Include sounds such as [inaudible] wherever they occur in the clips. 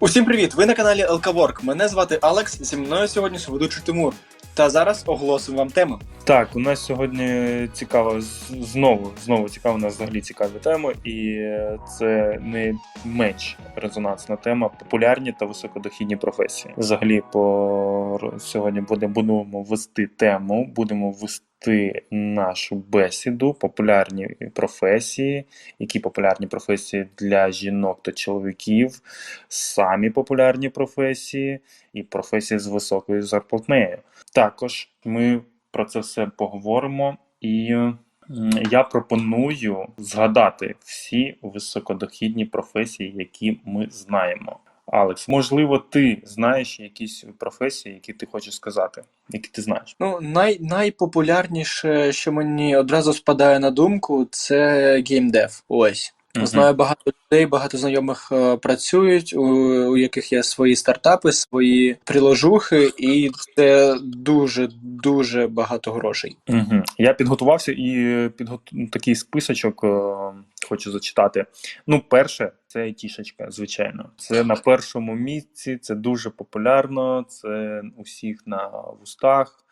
Усім привіт! Ви на каналі Елкаворк. Мене звати Алекс. Зі мною сьогодні соведучий Тимур. Та зараз оголосимо вам тему. Так, у нас сьогодні цікаво знову знову цікава у нас взагалі цікаві теми, і це не менш резонансна тема популярні та високодохідні професії. Взагалі, по сьогодні буде, будемо вести тему, будемо вести нашу бесіду, популярні професії, які популярні професії для жінок та чоловіків, самі популярні професії і професії з високою зарплатнею. Також ми про це все поговоримо, і я пропоную згадати всі високодохідні професії, які ми знаємо. Алекс, можливо, ти знаєш якісь професії, які ти хочеш сказати, які ти знаєш. Ну, най, найпопулярніше, що мені одразу спадає на думку, це геймдев. Ось. Мгм. Знаю багато людей, багато знайомих е, працюють, у, у яких є свої стартапи, свої приложухи, і це дуже дуже багато грошей. Угу. Я підготувався і підгот... такий списочок е, хочу зачитати. Ну, перше, це айтішечка, звичайно. Це на першому місці, це дуже популярно, це усіх на вустах.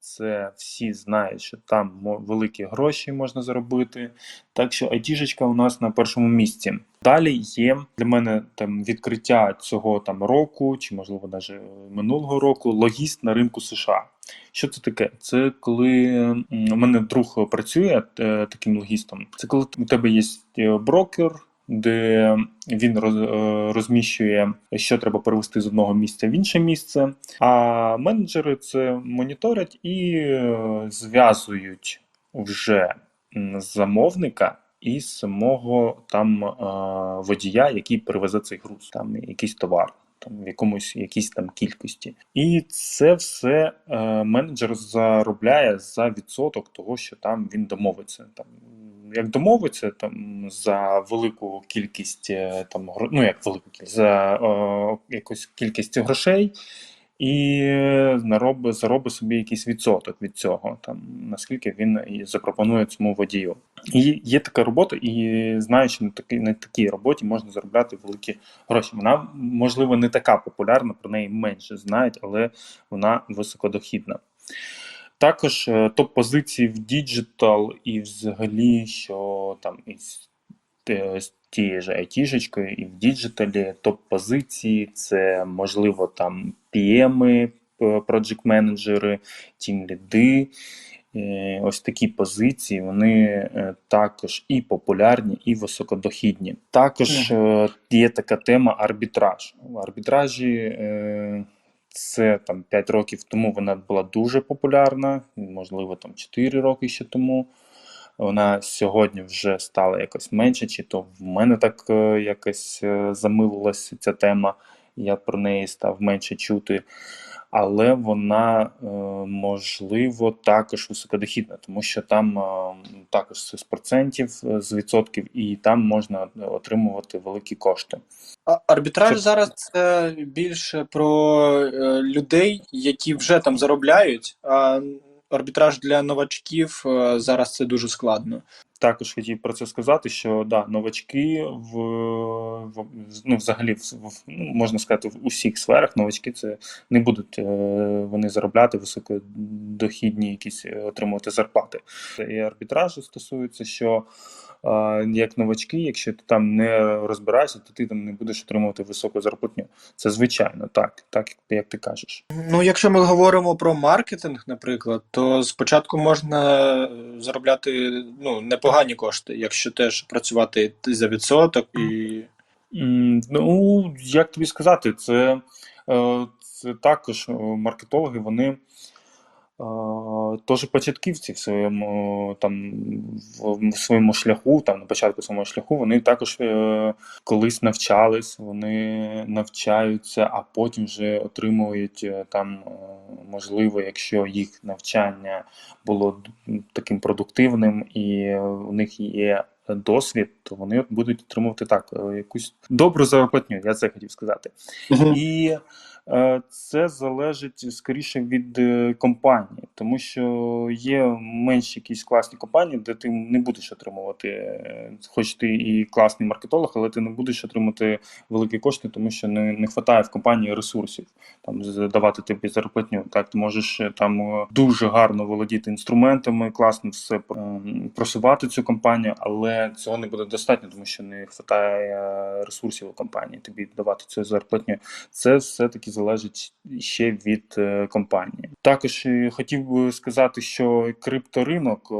Це всі знають, що там великі гроші можна заробити. Так що айтішечка у нас на першому місці. Далі є для мене там відкриття цього там року, чи можливо навіть минулого року, логіст на ринку США. Що це таке? Це коли у мене друг працює е, таким логістом. Це коли у тебе є е, брокер, де він е, розміщує, що треба перевести з одного місця в інше місце. А менеджери це моніторять і е, зв'язують вже замовника. І самого там е, водія, який перевезе цей груз, там якийсь товар, там в якомусь якійсь там кількості. І це все менеджер заробляє за відсоток того, що там він домовиться. Там як домовиться там за велику кількість е, там ну як велику кількість за е, якусь кількість грошей. І наробить, заробить собі якийсь відсоток від цього, там наскільки він і запропонує цьому водію. І є така робота, і знаю, що на такій, на такій роботі можна заробляти великі гроші. Вона, можливо, не така популярна, про неї менше знають, але вона високодохідна. Також е, топ-позиції в діджитал і взагалі, що там із тією ж айтішечкою і в діджиталі топ-позиції це можливо там PM, проджект менеджери тім-ліди. Е, Ось такі позиції, вони е, також і популярні, і високодохідні. Також е, є така тема арбітраж. В арбітражі е, це там 5 років тому вона була дуже популярна, можливо, там 4 роки ще тому. Вона сьогодні вже стала якось менше, чи то в мене так е, якось е, замилилася ця тема, я про неї став менше чути. Але вона е, можливо також високодохідна, тому що там е, також з процентів, е, з відсотків, і там можна отримувати великі кошти. Арбітраж Це- зараз це більше про людей, які вже там заробляють. А арбітраж для новачків е, зараз це дуже складно. Також хотів про це сказати, що да, новачки в, в ну, взагалі в, в ну, можна сказати в усіх сферах новачки це не будуть е, вони заробляти високодохідні якісь е, отримувати зарплати. І арбітражу стосується, що е, як новачки, якщо ти там не розбираєшся, то ти там не будеш отримувати високу зарплатню. Це звичайно, так, так як ти кажеш. Ну, якщо ми говоримо про маркетинг, наприклад, то спочатку можна е, заробляти ну, непогані кошти, якщо теж працювати за відсоток і. Ну, як тобі сказати, це, е, це також е, маркетологи, вони теж початківці в своєму там в, в своєму шляху, там на початку свого шляху, вони також е, колись навчались, вони навчаються, а потім вже отримують е, там, е, можливо, якщо їх навчання було таким продуктивним і у них є досвід, то вони будуть отримувати так якусь добру зарплатню, я це хотів сказати. І Е, Це залежить скоріше від е, компанії, тому що є менші якісь класні компанії, де ти не будеш отримувати, е, хоч ти і класний маркетолог, але ти не будеш отримати великі кошти, тому що не, не вистачає в компанії ресурсів там давати тобі зарплатню. Так, ти можеш е, там е, дуже гарно володіти інструментами, класно все е, просувати цю компанію, але цього не буде достатньо, тому що не вистачає е, ресурсів у компанії тобі давати цю зарплатню. Це все-таки залежить ще від е, компанії. Також е, хотів би сказати, що крипторинок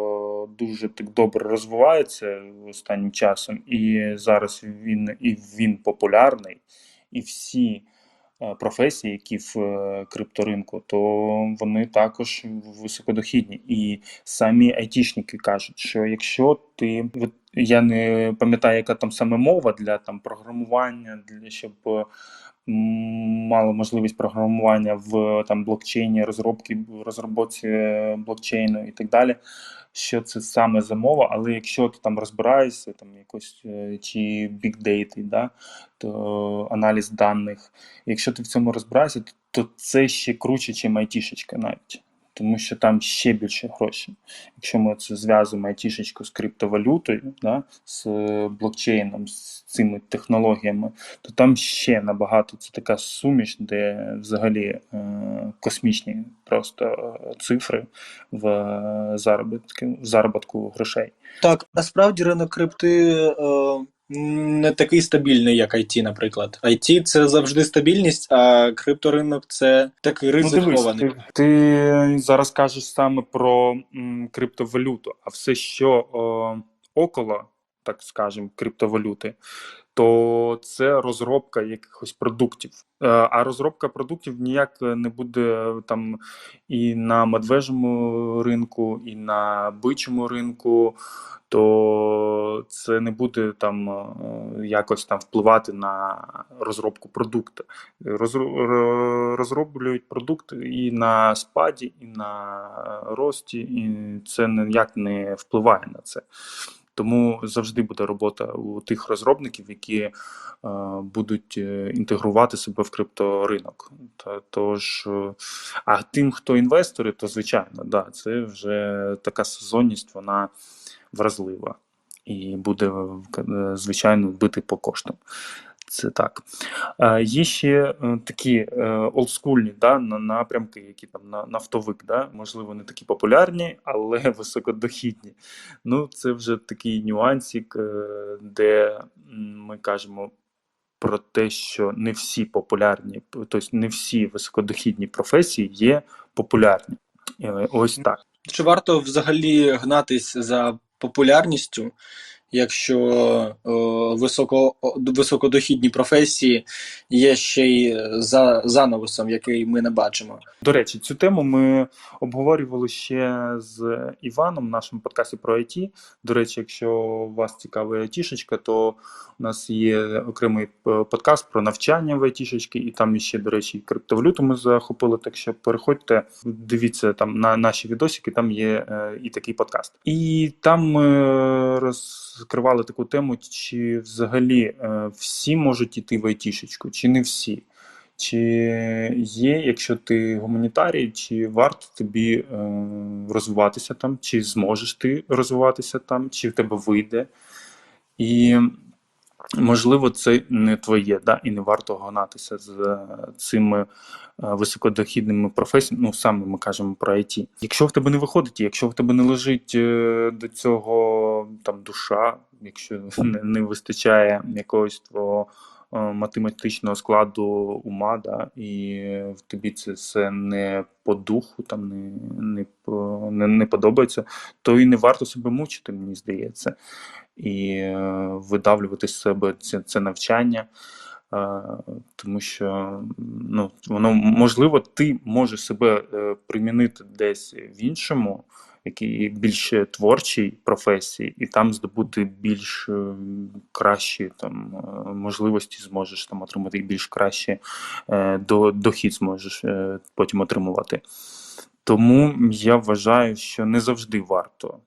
дуже так добре розвивається останнім часом, і зараз він і він популярний, і всі. е, Професії, які в е, крипторинку, то вони також високодохідні. І самі айтішники кажуть, що якщо ти я не пам'ятаю, яка там саме мова для там програмування, для щоб м, мало можливість програмування в там блокчейні, розробки, розробці блокчейну і так далі. Що це саме за мова, але якщо ти там розбираєшся, там якось е, чи data, да, то аналіз даних, якщо ти в цьому розбираєшся, то, то це ще круче, ніж айтішечка навіть. Тому що там ще більше грошей. Якщо ми це зв'язуємо айтішечку з криптовалютою, да, з е, блокчейном, з цими технологіями, то там ще набагато це така суміш, де взагалі е, космічні просто е, цифри в е, заробітки, в заробітку грошей. Так, насправді ринок крипти е, не такий стабільний, як IT, наприклад. IT це завжди стабільність, а крипторинок це такий Ну, дивись, ти, ти зараз кажеш саме про м, криптовалюту, а все, що о, около, так скажемо, криптовалюти, то це розробка якихось продуктів. Е, А розробка продуктів ніяк не буде там і на медвежому ринку, і на бичому ринку, то це не буде там е, якось там впливати на розробку продукту. Розроблюють продукт і на спаді, і на рості, і це ніяк не впливає на це. Тому завжди буде робота у тих розробників, які е, будуть е, інтегрувати себе в крипторинок. Тож, е, а тим, хто інвестори, то звичайно, да, це вже така сезонність, вона вразлива і буде, звичайно, бити по коштам. Це так. Е, Є ще е, такі е, олдскульні да, напрямки, які там на нафтовик, да, можливо, не такі популярні, але [laughs] високодохідні. Ну, це вже такий нюансик, де ми кажемо про те, що не всі популярні, тобто не всі високодохідні професії є популярні. Ось так. Чи варто взагалі гнатись за популярністю, якщо е, високо, високодохідні професії є ще й за занавесом, який ми не бачимо? До речі, цю тему ми обговорювали ще з Іваном в нашому подкасті про IT. До речі, якщо вас цікавить айтішечка, то у нас є окремий е, подкаст про навчання в айтішечки, і там ще, до речі, криптовалюту ми захопили. Так що переходьте, дивіться там на наші відосики, там є е, і такий подкаст. І там ми розкривали таку тему, чи взагалі е, всі можуть іти в айтішечку, чи не всі. Чи є, якщо ти гуманітарій, чи варто тобі е, розвиватися там, чи зможеш ти розвиватися там, чи в тебе вийде. І можливо, це не твоє, да, і не варто гонатися з е, цими е, високодохідними професіями. Ну, саме ми кажемо про IT. Якщо в тебе не виходить, якщо в тебе не лежить е, до цього там душа, якщо [laughs] не, не вистачає якогось твого математичного складу ума, да, і тобі це все не по духу, там не, не, не, не подобається, то і не варто себе мучити, мені здається, і е, видавлювати з себе це, це навчання. Е, Тому що ну, воно можливо, ти можеш себе е, примінити десь в іншому, який більш творчій професії, і там здобути більш е, кращі там можливості, зможеш там отримати більш краще до, дохід зможеш потім отримувати. Тому я вважаю, що не завжди варто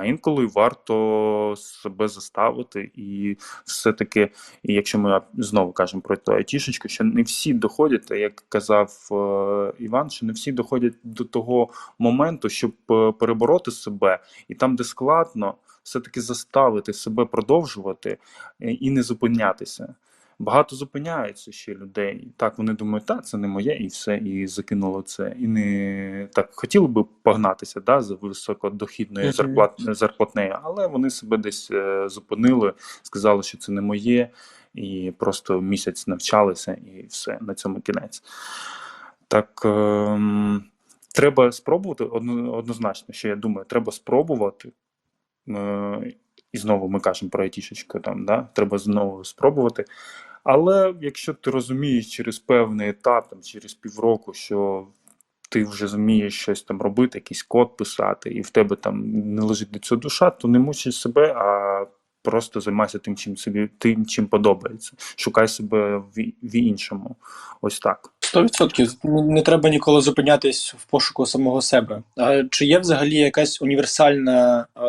А інколи варто себе заставити, і все-таки, і якщо ми знову кажемо про ту айтішечку, що не всі доходять, як казав е, Іван, що не всі доходять до того моменту, щоб е, перебороти себе, і там, де складно, все-таки заставити себе продовжувати е, і не зупинятися. Багато зупиняється ще людей. Так вони думають, та це не моє, і все, і закинуло це. І не так хотіли би погнатися да, за високодохідною зарплат, зарплатнею, але вони себе десь е, зупинили, сказали, що це не моє, і просто місяць навчалися, і все, на цьому кінець. Так ем, треба спробувати однозначно, що я думаю, треба спробувати. Е, і знову ми кажемо про айтішечку, там, да? треба знову спробувати. Але якщо ти розумієш через певний етап, там, через півроку, що ти вже зумієш щось там робити, якийсь код писати, і в тебе там не лежить до цього душа, то не мучиш себе, а просто займайся тим, чим собі тим, чим подобається. Шукай себе в, в іншому. Ось так. 100%. Не треба ніколи зупинятись в пошуку самого себе. Чи є взагалі якась універсальна е,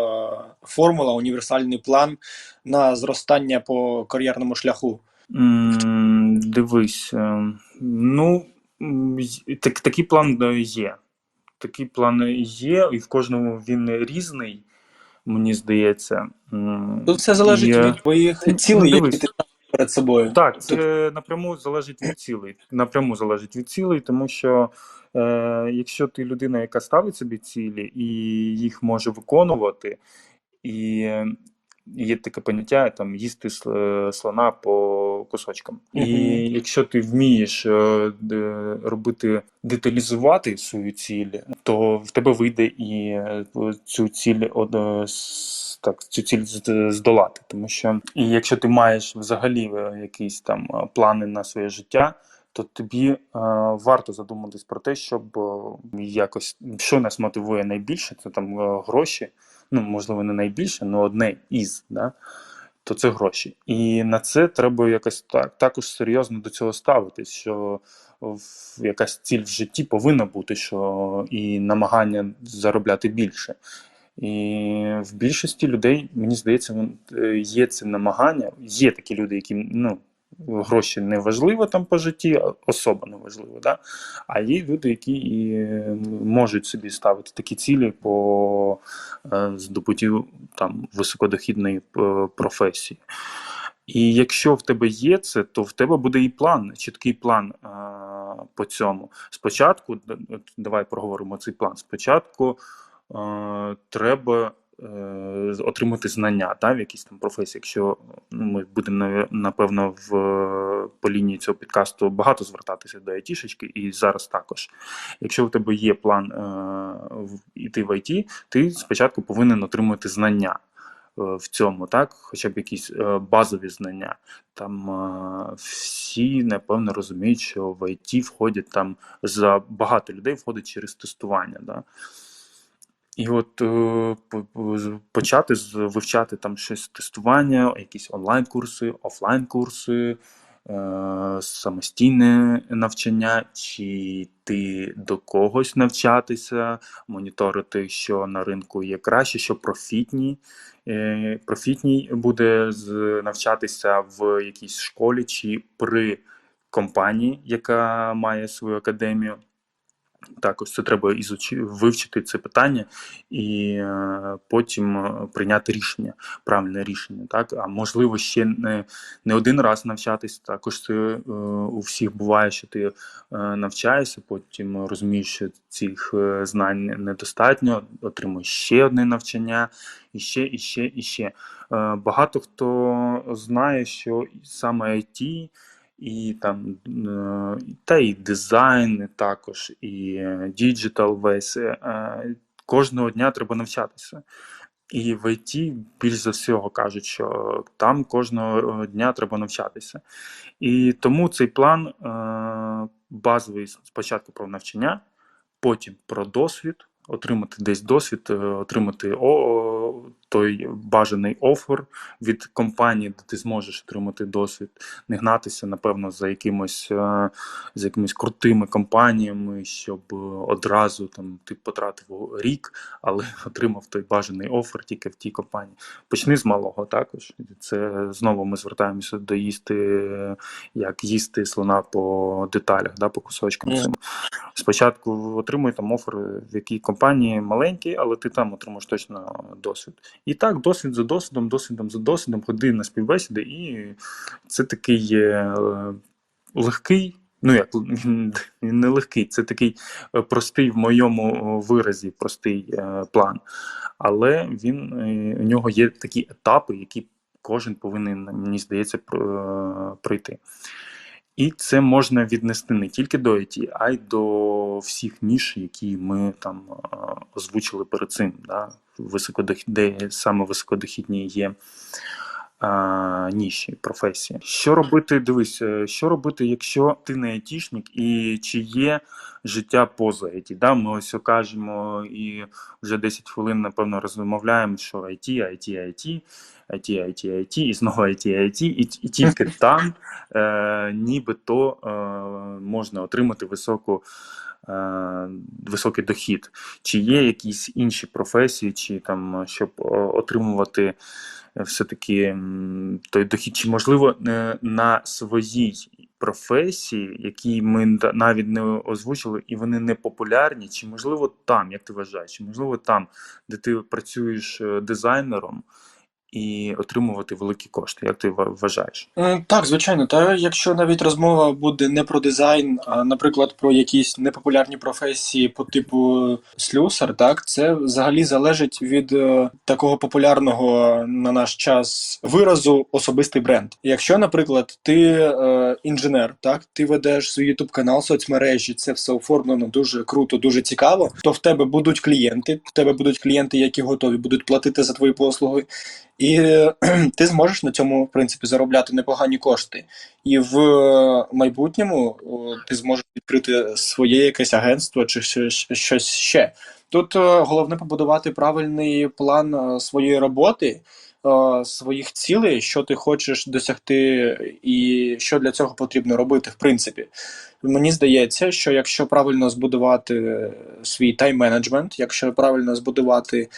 формула, універсальний план на зростання по кар'єрному шляху? Дивись, е, ну так, такий план е, є. Такий план є, і в кожному він різний, мені здається. Тут все залежить є- від твоїх Ну, цілей, які ти перед собою. Так, це напряму залежить від цілей. Напряму залежить від цілей, тому що е, якщо ти людина, яка ставить собі цілі і їх може виконувати, і є таке поняття там їсти е, слона по кусочкам. І якщо ти вмієш е, робити деталізувати свою ціль, то в тебе вийде і е, цю ціль од- так, цю ціль здолати. Тому що і якщо ти маєш взагалі якісь там плани на своє життя. То тобі е, варто задуматись про те, щоб е, якось що нас мотивує найбільше, це там е, гроші, ну можливо, не найбільше, але одне із, да? то це гроші. І на це треба якось так також серйозно до цього ставитись, що якась ціль в житті повинна бути, що і намагання заробляти більше. І в більшості людей, мені здається, е, є це намагання. Є такі люди, які ну, гроші не важливо там по житті, особа не важливо. Да? А є люди, які і можуть собі ставити такі цілі по е, здобуттю там високодохідної е, професії. І якщо в тебе є це, то в тебе буде і план, чіткий план е, по цьому. Спочатку, давай проговоримо цей план. Спочатку е, треба отримати знання та, в якійсь там професії. Якщо ну, ми будемо напевно в по лінії цього підкасту багато звертатися до айтішечки, і зараз також. Якщо в тебе є план е, в- ІТ, ти спочатку повинен отримати знання е, в цьому, так, хоча б якісь е, базові знання. Там е, всі напевно розуміють, що в ІТ входять там за багато людей входить через тестування. Да? І от е, почати вивчати там щось тестування, якісь онлайн-курси, офлайн-курси, е, самостійне навчання, чи ти до когось навчатися, моніторити, що на ринку є краще, що профітні. Е, Профітній буде навчатися в якійсь школі чи при компанії, яка має свою академію. Також це треба ізучи, вивчити це питання і е, потім е, прийняти рішення, правильне рішення. Так? А можливо, ще не, не один раз навчатись. Також це е, у всіх буває, що ти е, навчаєшся, потім розумієш, що цих е, знань недостатньо, отримуєш ще одне навчання, і ще, і ще, і ще. Е, багато хто знає, що саме IT і там е, та і дизайн також, і е, діджитал весь. е, Кожного дня треба навчатися. І в ІТ більш за всього кажуть, що там кожного дня треба навчатися. І тому цей план е, базовий спочатку про навчання, потім про досвід, отримати десь досвід, е, отримати той бажаний офер від компанії, де ти зможеш отримати досвід, не гнатися, напевно, за якимось е, за якимись крутими компаніями, щоб е, одразу там ти потратив рік, але [laughs] отримав той бажаний офер тільки в тій компанії. Почни з малого також. Це знову ми звертаємося до їсти, як їсти слона по деталях, да, по кусочкам. Мгм. Спочатку отримуй там офер в якій компанії маленькій, але ти там отримаєш точно досвід. І так, досвід за досвідом, досвідом за досвідом, ходи на співбесіди, і це такий е, легкий. Ну, як [laughs] не легкий, це такий е, простий в моєму виразі, простий е, план. Але він е, у нього є такі етапи, які кожен повинен, мені здається, про- пройти. І це можна віднести не тільки до IT, а й до всіх ніж, які ми там е, озвучили перед цим. Да? Високодохід, де саме високодохідні є а, ніші, професії. Що робити? Дивись, е, що робити, якщо ти не айтішник, і чи є життя поза IT? Да? Ми ось кажемо і вже 10 хвилин, напевно, розмовляємо, що IT, IT, IT. IT, IT, IT, і знову IT, IT, і, і [laughs] тільки там е, нібито е, можна отримати високу, е, високий дохід. Чи є якісь інші професії, чи там, щоб е, отримувати все-таки той дохід, чи можливо е, на своїй професії, які ми навіть не озвучили, і вони не популярні, чи можливо там, як ти вважаєш, чи можливо там, де ти працюєш е, дизайнером, і отримувати великі кошти. Як ти ва- вважаєш? Так, звичайно. Та якщо навіть розмова буде не про дизайн, а, наприклад, про якісь непопулярні професії по типу слюсар, так це взагалі залежить від е, такого популярного на наш час виразу особистий бренд. Якщо, наприклад, ти е, інженер, так ти ведеш свій youtube канал, соцмережі, це все оформлено дуже круто, дуже цікаво. То в тебе будуть клієнти, в тебе будуть клієнти, які готові будуть платити за твої послуги. І [clears throat] ти зможеш на цьому в принципі заробляти непогані кошти. І в е, майбутньому ти зможеш відкрити своє якесь агентство чи щось- ще. Тут е, головне побудувати правильний план е, своєї роботи, своїх цілей, що ти хочеш досягти, і що для цього потрібно робити, в принципі. Мені здається, що якщо правильно збудувати свій тайм-менеджмент, якщо правильно збудувати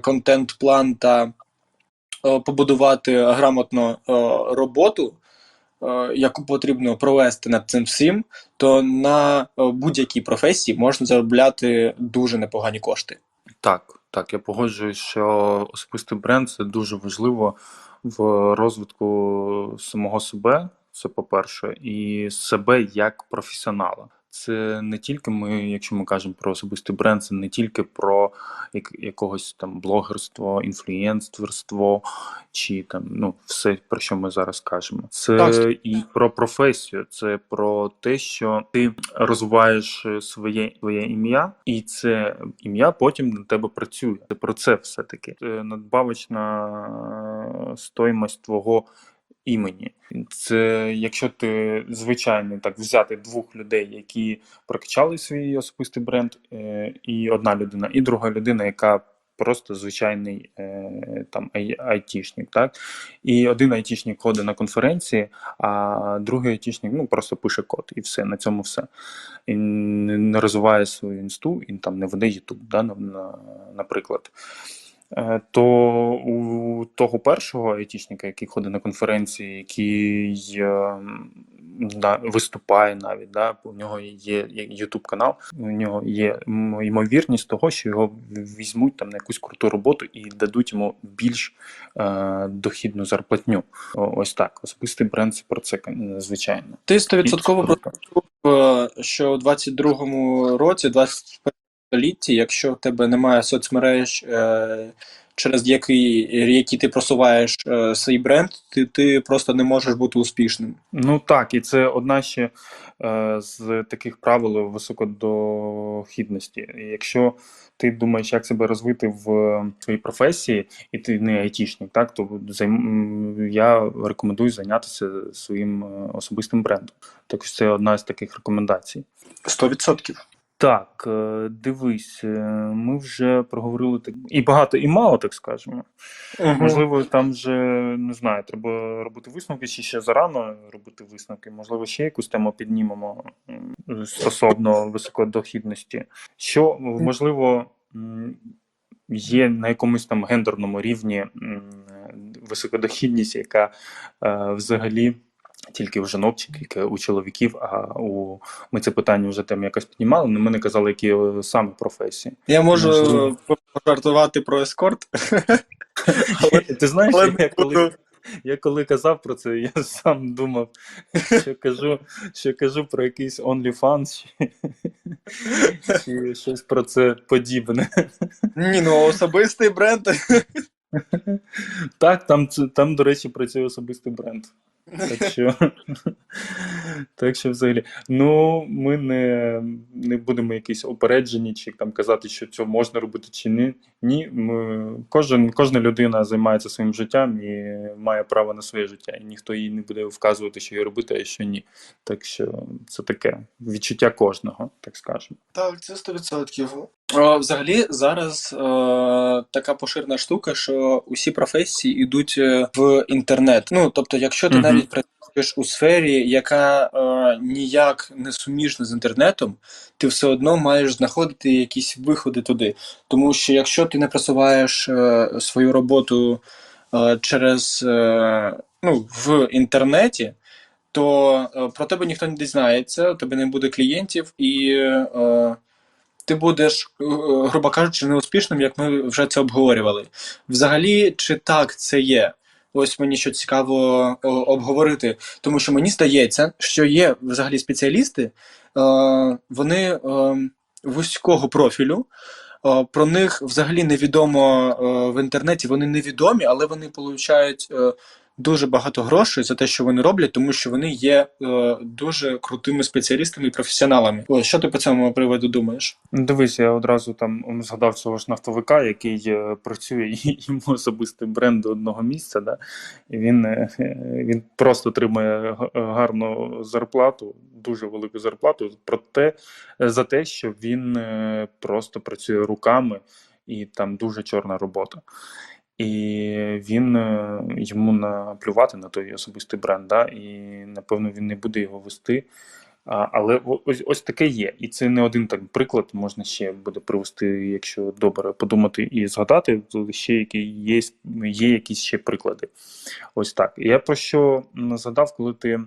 контент-план та побудувати грамотно е, роботу, е, яку потрібно провести над цим всім, то на е, будь-якій професії можна заробляти дуже непогані кошти. Так, так, я погоджуюсь, що особистий бренд це дуже важливо в розвитку самого себе. Це по-перше, і себе як професіонала. Це не тільки ми, якщо ми кажемо про особистий бренд, це не тільки про як, якогось там блогерство, інфлюєнстерство, чи там ну все про що ми зараз кажемо. Це Так. і про професію, це про те, що ти розвиваєш е, своє своє ім'я, і це ім'я потім на тебе працює. Це про це все таки. Надбавочна стоїмость твого імені. Це якщо ти звичайно так взяти двох людей, які прокачали свій особистий бренд, е, і одна людина, і друга людина, яка просто звичайний е, там айтішник, так і один айтішник ходить на конференції, а другий айтішник ну просто пише код, і все на цьому все. І не розвиває свою інсту, і там не веде Ютуб, да, на- на- наприклад. Е, То у того першого айтішника, який ходить на конференції, який е, да, виступає навіть, да, у нього є YouTube канал, у нього є ймовірність того, що його візьмуть там на якусь круту роботу і дадуть йому більш е, дохідну зарплатню. Ось так. Особистий бренд це про це, звичайно. Ти стовідсотково круто. е, що у 22-му році, 21 столітті, якщо в тебе немає соцмереж, е, через які, які ти просуваєш е, свій бренд, ти, ти просто не можеш бути успішним. Ну так, і це одна ще е, з таких правил високодохідності. Якщо ти думаєш, як себе розвити в своїй професії, і ти не айтішник, так то займ... я рекомендую зайнятися своїм особистим брендом. Так що це одна з таких рекомендацій. 100%. Так, е, дивись, е, ми вже проговорили так і багато, і мало, так скажемо. Можливо, там вже не знаю, треба робити висновки, чи ще зарано робити висновки. Можливо, ще якусь тему піднімемо стосовно високодохідності. Що можливо є на якомусь там гендерному рівні високодохідність, яка е, взагалі. Тільки в жінок, тільки у чоловіків, а у ми це питання вже там якось піднімали, але ми не казали, які е, саме професії. Я можу Можливо. пожартувати про ескорт. [laughs] Ти знаєш, Але я коли, я коли казав про це, я [laughs] сам думав, що кажу, що кажу про якийсь OnlyFans чи, [laughs] чи щось про це подібне. Ні, ну особистий бренд. Так, там, там, до речі, працює особистий бренд. Так що, [laughs] так що взагалі. Ну, ми не, не будемо якісь опереджені, чи там казати, що це можна робити чи ні. Ні, ми, кожен, кожна людина займається своїм життям і має право на своє життя. І ніхто їй не буде вказувати, що їй робити, а що ні. Так що це таке відчуття кожного, так скажемо. Так, це 100%. Взагалі, зараз е, така поширена штука, що усі професії йдуть е, в інтернет. Ну, тобто, якщо ти Мгм. навіть працюєш у сфері, яка е, ніяк не суміжна з інтернетом, ти все одно маєш знаходити якісь виходи туди. Тому що якщо ти не просуваєш е, свою роботу е, через е, ну, в інтернеті, то е, про тебе ніхто не дізнається, у тебе не буде клієнтів, і е, ти будеш, е, грубо кажучи, неуспішним, як ми вже це обговорювали. Взагалі, чи так це є? Ось мені що цікаво обговорити, тому що мені здається, що є взагалі спеціалісти, е, вони е, вузького профілю. е, Про них взагалі невідомо е, в інтернеті. Вони невідомі, але вони получають е, дуже багато грошей за те, що вони роблять, тому що вони є е, дуже крутими спеціалістами і професіоналами. Ось що ти по цьому приводу думаєш? Ну, Дивись, я одразу там згадав цього ж нафтовика, який е, працює [laughs] йому особистий бренд до одного місця. Да? І він, е, він просто отримує гарну зарплату, дуже велику зарплату, проте за те, що він е, просто працює руками і там дуже чорна робота. І він е, йому наплювати на той особистий бренд, да? і напевно він не буде його вести. Але ось, ось таке є. І це не один так приклад, можна ще буде привести, якщо добре подумати і згадати, то ще які є, є якісь ще приклади. Ось так. Я про що згадав, коли ти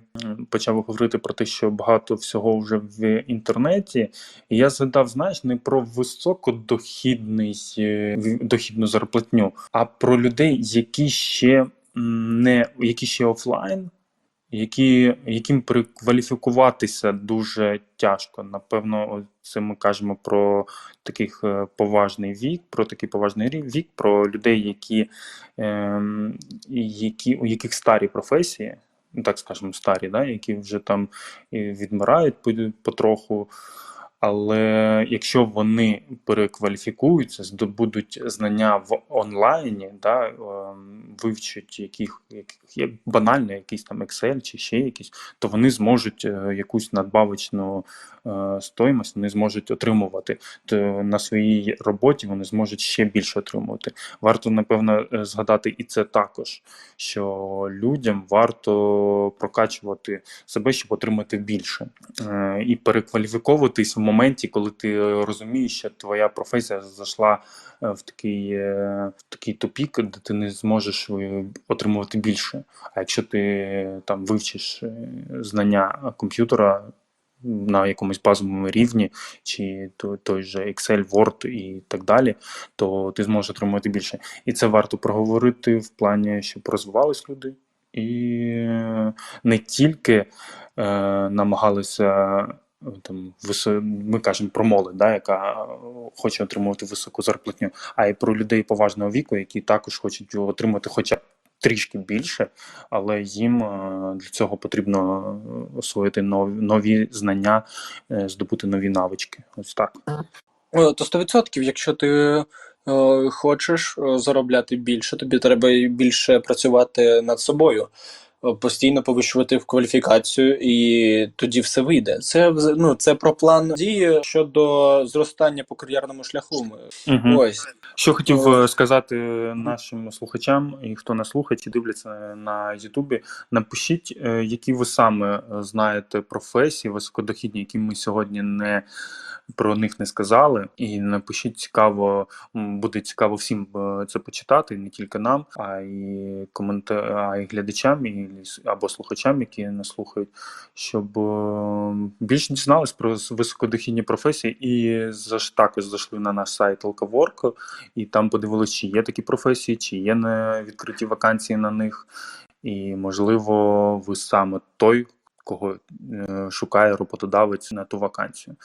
почав говорити про те, що багато всього вже в інтернеті. І я згадав, знаєш, не про високодохідний е, дохідну зарплатню, а про людей, які ще не які ще офлайн які, яким прикваліфікуватися дуже тяжко. Напевно, це ми кажемо про таких е, поважний вік, про такий поважний вік, про людей, які, ем, які, у яких старі професії, ну так скажемо, старі, да, які вже там і відмирають по- потроху. Але якщо вони перекваліфікуються, здобудуть знання в онлайні, да, вивчать яких, яких як банально якийсь там Excel чи ще якісь, то вони зможуть е, якусь надбавочну е, стоїмость, вони зможуть отримувати. То на своїй роботі вони зможуть ще більше отримувати. Варто, напевно, е, згадати і це також, що людям варто прокачувати себе, щоб отримати більше. І перекваліфіковуватись в моменті, коли ти е, розумієш, що твоя професія зайшла е, в такий, е, в такий тупік, де ти не зможеш отримувати більше. А якщо ти там вивчиш знання комп'ютера на якомусь базовому рівні, чи той же Excel, Word і так далі, то ти зможеш отримувати більше. І це варто проговорити в плані, щоб розвивались люди. І не тільки е, намагалися там висо... ми кажемо про молодь, да, яка е, хоче отримувати високу зарплатню, а й про людей поважного віку, які також хочуть отримати хоча б трішки більше, але їм е, для цього потрібно е, освоїти нові, нові знання, здобути нові навички. Ось так. То 100%, якщо ти хочеш заробляти більше, тобі треба більше працювати над собою. Постійно повищувати в кваліфікацію, і тоді все вийде. Це ну, це про план дії щодо зростання по кар'єрному шляху. Угу. Ось Що хотів е, сказати нашим слухачам і хто нас слухає чи дивляться на Ютубі, напишіть, е, які ви саме е, знаєте професії високодохідні, які ми сьогодні не про них не сказали. І напишіть цікаво, буде цікаво всім це почитати, не тільки нам, а й коментар, а й глядачам, і або слухачам, які нас слухають, щоб більш дізнались про високодохідні професії і також зайшли на наш сайт Alkawork, і там подивилися, чи є такі професії, чи є не відкриті вакансії на них. І, можливо, ви саме той, кого е, шукає роботодавець на ту вакансію.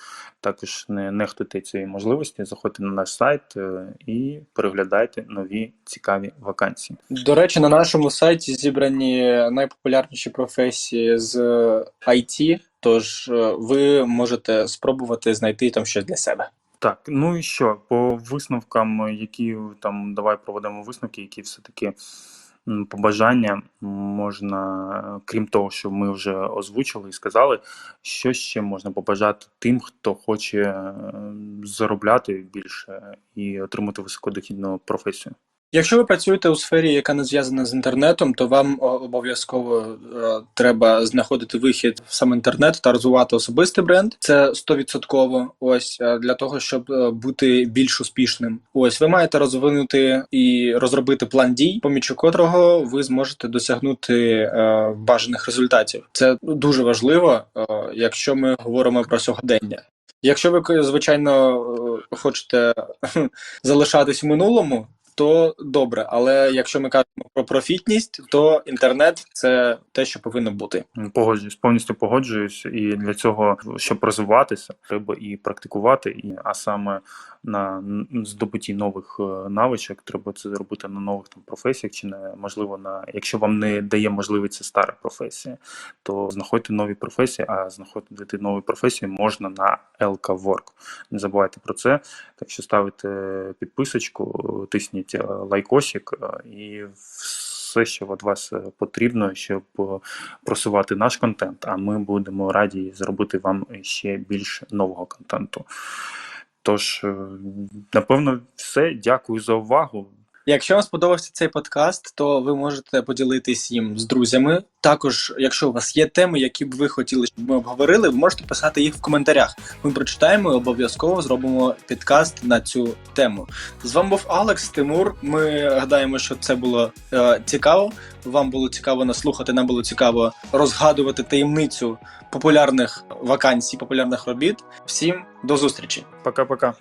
Також не нехтуйте цієї можливості, заходьте на наш сайт е, і переглядайте нові цікаві вакансії. До речі, на нашому сайті зібрані найпопулярніші професії з IT, тож е, ви можете спробувати знайти там щось для себе. Так, ну і що, по висновкам, які там давай проведемо висновки, які все-таки м, побажання можна, крім того, що ми вже озвучили і сказали, що ще можна побажати тим, хто хоче е, заробляти більше і отримати високодохідну професію. Якщо ви працюєте у сфері, яка не зв'язана з інтернетом, то вам обов'язково е, треба знаходити вихід в сам інтернет та розвивати особистий бренд. Це 100% ось е, для того, щоб е, бути більш успішним. Ось ви маєте розвинути і розробити план дій, помічу котрого ви зможете досягнути бажаних результатів. Це дуже важливо, якщо ми говоримо про сьогодення. Якщо ви звичайно хочете [laughs] залишатись в минулому, то добре. Але якщо ми кажемо про профітність, то інтернет це те, що повинно бути. Погоджуюсь, повністю погоджуюсь. І для цього, щоб розвиватися, треба і практикувати, і а саме на здобутті нових е, навичок, треба це робити на нових там професіях, чи не можливо на якщо вам не дає можливість стара професія, то знаходьте нові професії, а знаходити нові професії можна на LK Work. Не забувайте про це. Так що ставите підписочку, тисніть е, лайкосик е, і все, що від вас потрібно, щоб просувати наш контент, а ми будемо раді зробити вам ще більше нового контенту. Тож, е, напевно, все. Дякую за увагу. Якщо вам сподобався цей подкаст, то ви можете поділитись їм з друзями. Також, якщо у вас є теми, які б ви хотіли, щоб ми обговорили, ви можете писати їх в коментарях. Ми прочитаємо і обов'язково зробимо підкаст на цю тему. З вами був Алекс Тимур. Ми гадаємо, що це було е, цікаво. Вам було цікаво нас слухати. Нам було цікаво розгадувати таємницю популярних вакансій, популярних робіт. Всім до зустрічі! Пока-пока.